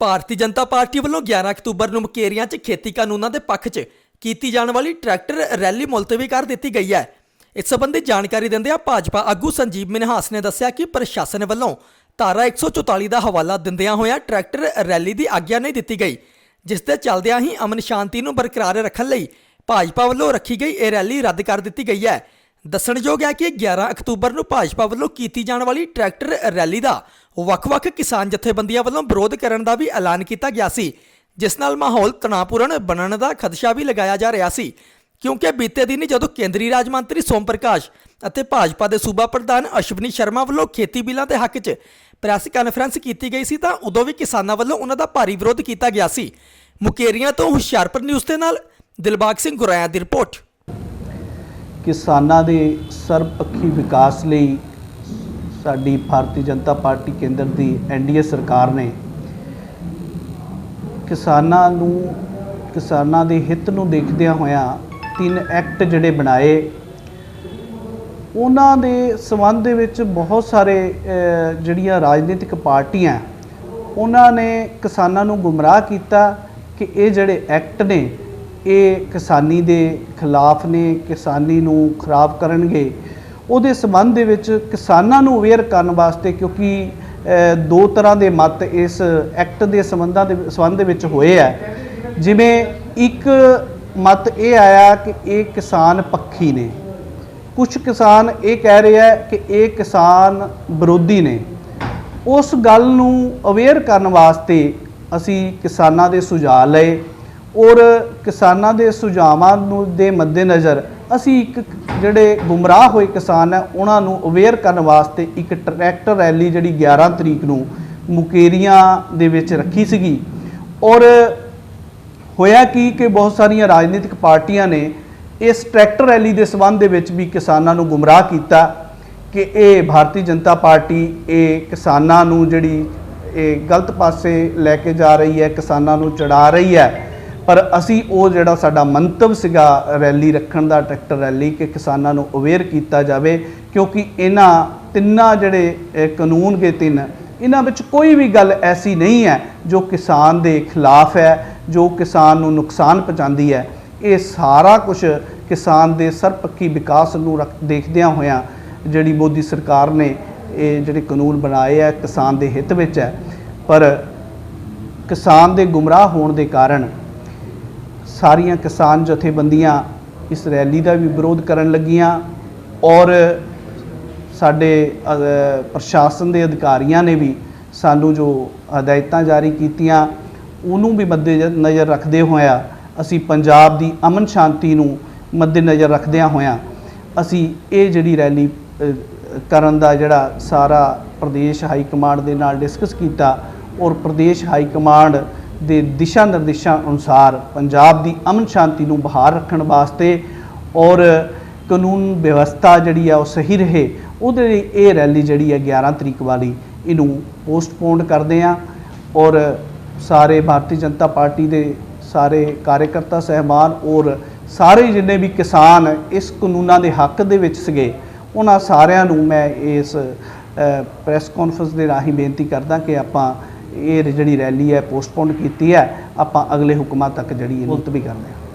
Bharatiya Janata party ਵੱਲੋਂ 11 October ਨੂੰ ਮਕੇਰੀਆਂ 'ਚ ਖੇਤੀ ਕਾਨੂੰਨਾਂ ਦੇ ਪੱਖ 'ਚ ਕੀਤੀ ਜਾਣ ਵਾਲੀ ਟਰੈਕਟਰ ਰੈਲੀ ਮੁਲਤਵੀ ਕਰ ਦਿੱਤੀ ਗਈ ਹੈ। ਇਸ ਸੰਬੰਧੀ ਜਾਣਕਾਰੀ ਦਿੰਦਿਆਂ ਭਾਜਪਾ ਆਗੂ ਸੰਜੀਵ ਮਿਨਹਾਸ ਨੇ ਦੱਸਿਆ ਕਿ ਪ੍ਰਸ਼ਾਸਨ ਵੱਲੋਂ ਧਾਰਾ 144 ਦਾ ਹਵਾਲਾ ਦਿੰਦਿਆਂ ਹੋਇਆਂ ਟਰੈਕਟਰ ਰੈਲੀ ਦੀ ਆਗਿਆ ਨਹੀਂ ਦਿੱਤੀ ਗਈ, ਜਿਸ ਦੇ ਚੱਲਦਿਆਂ ਹੀ ਅਮਨ ਸ਼ਾਂਤੀ ਨੂੰ ਬਰਕਰਾਰ ਰੱਖਣ ਲਈ ਭਾਜਪਾ ਵੱਲੋਂ ਰੱਖੀ ਗਈ ਇਹ ਰੈਲੀ ਰੱਦ ਕਰ ਦਿੱਤੀ ਗਈ ਹੈ। ਦੱਸਣਯੋਗ ਹੈ ਕਿ 11 ਅਕਤੂਬਰ ਨੂੰ ਭਾਜਪਾ ਵੱਲੋਂ ਕੀਤੀ ਜਾਣ ਵਾਲੀ ਟਰੈਕਟਰ ਰੈਲੀ ਦਾ ਵੱਖ-ਵੱਖ ਕਿਸਾਨ ਜਥੇਬੰਦੀਆਂ ਵੱਲੋਂ ਵਿਰੋਧ ਕਰਨ ਦਾ ਵੀ ਐਲਾਨ ਕੀਤਾ ਗਿਆ ਸੀ, ਜਿਸ ਨਾਲ ਮਾਹੌਲ ਤਣਾਅਪੂਰਨ ਬਣਨ ਦਾ ਖਦਸ਼ਾ ਵੀ ਲਗਾਇਆ ਜਾ ਰਿਹਾ ਸੀ। ਕਿਉਂਕਿ ਬੀਤੇ ਦਿਨ ਜਦੋਂ ਕੇਂਦਰੀ ਰਾਜ ਮੰਤਰੀ ਸੋਮ ਪ੍ਰਕਾਸ਼ ਅਤੇ ਭਾਜਪਾ ਦੇ ਸੂਬਾ ਪ੍ਰਧਾਨ ਅਸ਼ਵਨੀ ਸ਼ਰਮਾ ਵੱਲੋਂ ਖੇਤੀ ਬਿੱਲਾਂ ਦੇ ਹੱਕ 'ਚ ਪ੍ਰੈਸ ਕਾਨਫਰੰਸ ਕੀਤੀ ਗਈ ਸੀ, ਤਾਂ ਉਦੋਂ ਵੀ ਕਿਸਾਨਾਂ ਵੱਲੋਂ ਉਹਨਾਂ ਦਾ ਭਾਰੀ ਵਿਰੋਧ ਕੀਤਾ ਗਿਆ ਸੀ। ਮੁਕੇਰੀਆਂ ਤੋਂ ਹੁਸ਼ਿਆਰਪੁਰ ਨਿਊਜ਼ ਦੇ ਨਾਲ ਦਿਲਬਾਗ ਸਿੰਘ ਗੁਰਾਇਆ ਦੀ ਰਿਪੋਰਟ। ਕਿਸਾਨਾਂ ਦੇ ਸਰਬਪੱਖੀ ਵਿਕਾਸ ਲਈ ਸਾਡੀ ਭਾਰਤੀ ਜਨਤਾ ਪਾਰਟੀ ਕੇਂਦਰ ਦੀ ਐਨਡੀਏ ਸਰਕਾਰ ਨੇ ਕਿਸਾਨਾਂ ਨੂੰ, ਕਿਸਾਨਾਂ ਦੇ ਹਿੱਤ ਨੂੰ ਦੇਖਦਿਆਂ ਹੋਇਆਂ ਤਿੰਨ ਐਕਟ ਜਿਹੜੇ ਬਣਾਏ। ਉਹਨਾਂ ਦੇ ਸੰਬੰਧ ਦੇ ਵਿੱਚ ਬਹੁਤ ਸਾਰੇ ਜਿਹੜੀਆਂ ਰਾਜਨੀਤਿਕ ਪਾਰਟੀਆਂ, ਉਹਨਾਂ ਨੇ ਕਿਸਾਨਾਂ ਨੂੰ ਗੁੰਮਰਾਹ ਕੀਤਾ ਕਿ ਇਹ ਜਿਹੜੇ ਐਕਟ ਨੇ, ਇਹ ਕਿਸਾਨੀ ਦੇ ਖਿਲਾਫ ਨੇ, ਕਿਸਾਨੀ ਨੂੰ ਖਰਾਬ ਕਰਨਗੇ। ਉਹਦੇ ਸੰਬੰਧ ਦੇ ਵਿੱਚ ਕਿਸਾਨਾਂ ਨੂੰ ਅਵੇਅਰ ਕਰਨ ਵਾਸਤੇ ਕਿਉਂਕਿ ਦੋ ਤਰ੍ਹਾਂ ਦੇ ਮਤ ਇਸ ਐਕਟ ਦੇ ਸੰਬੰਧਾਂ ਦੇ ਸੰਬੰਧ ਦੇ ਵਿੱਚ ਹੋਏ ਆ। ਜਿਵੇਂ ਇੱਕ ਮਤ ਇਹ ਆਇਆ ਕਿ ਇਹ ਕਿਸਾਨ ਪੱਖੀ ਨੇ। ਕੁਝ ਕਿਸਾਨ ਇਹ ਕਹਿ ਰਹੇ ਆ ਕਿ ਇਹ ਕਿਸਾਨ ਵਿਰੋਧੀ ਨੇ। ਉਸ ਗੱਲ ਨੂੰ ਅਵੇਅਰ ਕਰਨ ਵਾਸਤੇ ਅਸੀਂ ਕਿਸਾਨਾਂ ਦੇ ਸੁਝਾਅ ਲਏ। ਔਰ ਕਿਸਾਨਾਂ ਦੇ ਸੁਝਾਵਾਂ ਨੂੰ ਦੇ ਮੱਦੇਨਜ਼ਰ ਅਸੀਂ ਇੱਕ ਜਿਹੜੇ ਗੁੰਮਰਾਹ ਹੋਏ ਕਿਸਾਨ ਹੈ, ਉਹਨਾਂ ਨੂੰ ਅਵੇਅਰ ਕਰਨ ਵਾਸਤੇ ਇੱਕ ਟਰੈਕਟਰ ਰੈਲੀ ਜਿਹੜੀ 11 ਤਰੀਕ ਨੂੰ ਮੁਕੇਰੀਆਂ ਦੇ ਵਿੱਚ ਰੱਖੀ ਸੀਗੀ। ਔਰ ਹੋਇਆ ਕੀ ਕਿ ਬਹੁਤ ਸਾਰੀਆਂ ਰਾਜਨੀਤਿਕ ਪਾਰਟੀਆਂ ਨੇ ਇਸ ਟਰੈਕਟਰ ਰੈਲੀ ਦੇ ਸਬੰਧ ਦੇ ਵਿੱਚ ਵੀ ਕਿਸਾਨਾਂ ਨੂੰ ਗੁੰਮਰਾਹ ਕੀਤਾ ਕਿ ਇਹ ਭਾਰਤੀ ਜਨਤਾ ਪਾਰਟੀ, ਇਹ ਕਿਸਾਨਾਂ ਨੂੰ ਜਿਹੜੀ ਇਹ ਗਲਤ ਪਾਸੇ ਲੈ ਕੇ ਜਾ ਰਹੀ ਹੈ, ਕਿਸਾਨਾਂ ਨੂੰ ਚੜਾ ਰਹੀ ਹੈ। ਪਰ ਅਸੀਂ ਉਹ ਜਿਹੜਾ ਸਾਡਾ ਮੰਤਵ ਸੀਗਾ ਰੈਲੀ ਰੱਖਣ ਦਾ, ਟਰੈਕਟਰ ਰੈਲੀ, ਕਿ ਕਿਸਾਨਾਂ ਨੂੰ ਅਵੇਅਰ ਕੀਤਾ ਜਾਵੇ, ਕਿਉਂਕਿ ਇਹਨਾਂ ਤਿੰਨਾਂ ਜਿਹੜੇ ਕਾਨੂੰਨ ਗੇ ਤਿੰਨ, ਇਹਨਾਂ ਵਿੱਚ ਕੋਈ ਵੀ ਗੱਲ ਐਸੀ ਨਹੀਂ ਹੈ ਜੋ ਕਿਸਾਨ ਦੇ ਖਿਲਾਫ ਹੈ, ਜੋ ਕਿਸਾਨ ਨੂੰ ਨੁਕਸਾਨ ਪਹੁੰਚਾਉਂਦੀ ਹੈ। ਇਹ ਸਾਰਾ ਕੁਝ ਕਿਸਾਨ ਦੇ ਸਰਪੱਖੀ ਵਿਕਾਸ ਨੂੰ ਰੱਖ- ਦੇਖਦਿਆਂ ਹੋਇਆਂ ਜਿਹੜੀ ਮੋਦੀ ਸਰਕਾਰ ਨੇ ਇਹ ਜਿਹੜੇ ਕਾਨੂੰਨ ਬਣਾਏ ਹੈ ਕਿਸਾਨ ਦੇ ਹਿੱਤ ਵਿੱਚ ਹੈ। ਪਰ ਕਿਸਾਨ ਦੇ ਗੁੰਮਰਾਹ ਹੋਣ ਦੇ ਕਾਰਨ ਸਾਰੀਆਂ ਕਿਸਾਨ ਜਥੇਬੰਦੀਆਂ ਇਸ ਰੈਲੀ ਦਾ ਵੀ ਵਿਰੋਧ ਕਰਨ ਲੱਗੀਆਂ ਔਰ ਸਾਡੇ ਪ੍ਰਸ਼ਾਸਨ ਦੇ ਅਧਿਕਾਰੀਆਂ ਨੇ ਵੀ ਸਾਨੂੰ ਜੋ ਹਦਾਇਤਾਂ ਜਾਰੀ ਕੀਤੀਆਂ, ਉਹਨੂੰ ਵੀ ਮੱਦੇ ਨਜ਼ਰ ਰੱਖਦੇ ਹੋਇਆ ਅਸੀਂ ਪੰਜਾਬ ਦੀ ਅਮਨ ਸ਼ਾਂਤੀ ਨੂੰ ਮੱਦੇ ਨਜ਼ਰ ਰੱਖਦਿਆਂ ਹੋਇਆਂ ਅਸੀਂ ਇਹ ਜਿਹੜੀ ਰੈਲੀ ਕਰਨ ਦਾ ਜਿਹੜਾ ਸਾਰਾ ਪ੍ਰਦੇਸ਼ ਹਾਈ ਕਮਾਂਡ ਦੇ ਨਾਲ ਡਿਸਕਸ ਕੀਤਾ ਔਰ ਪ੍ਰਦੇਸ਼ ਹਾਈ ਕਮਾਂਡ ਦੇ ਦਿਸ਼ਾ ਨਿਰਦੇਸ਼ਾਂ ਅਨੁਸਾਰ ਪੰਜਾਬ ਦੀ ਅਮਨ ਸ਼ਾਂਤੀ ਨੂੰ ਬਹਾਰ ਰੱਖਣ ਵਾਸਤੇ ਔਰ ਕਾਨੂੰਨ ਵਿਵਸਥਾ ਜਿਹੜੀ ਆ ਉਹ ਸਹੀ ਰਹੇ, ਉਹਦੇ ਲਈ ਇਹ ਰੈਲੀ ਜਿਹੜੀ ਹੈ 11 ਤਰੀਕ ਵਾਲੀ ਇਹਨੂੰ ਪੋਸਟਪੋਨ ਕਰਦੇ ਆ ਔਰ ਸਾਰੇ ਭਾਰਤੀ ਜਨਤਾ ਪਾਰਟੀ ਦੇ ਸਾਰੇ ਕਾਰਜਕਰਤਾ ਸਹਿਬਾਨ ਔਰ ਸਾਰੇ ਜਿੰਨੇ ਵੀ ਕਿਸਾਨ ਇਸ ਕਾਨੂੰਨਾਂ ਦੇ ਹੱਕ ਦੇ ਵਿੱਚ ਸੀਗੇ, ਉਹਨਾਂ ਸਾਰਿਆਂ ਨੂੰ ਮੈਂ ਇਸ ਪ੍ਰੈਸ ਕਾਨਫਰੰਸ ਦੇ ਰਾਹੀਂ ਬੇਨਤੀ ਕਰਦਾ ਕਿ ਆਪਾਂ ਇਹ ਜਿਹੜੀ ਰੈਲੀ ਹੈ ਪੋਸਟਪੋਨ ਕੀਤੀ ਹੈ ਆਪਾਂ ਅਗਲੇ ਹੁਕਮਾਂ ਤੱਕ ਜਿਹੜੀ ਇਹ ਮੁਲਤਵੀ ਕਰਦੇ ਹਾਂ।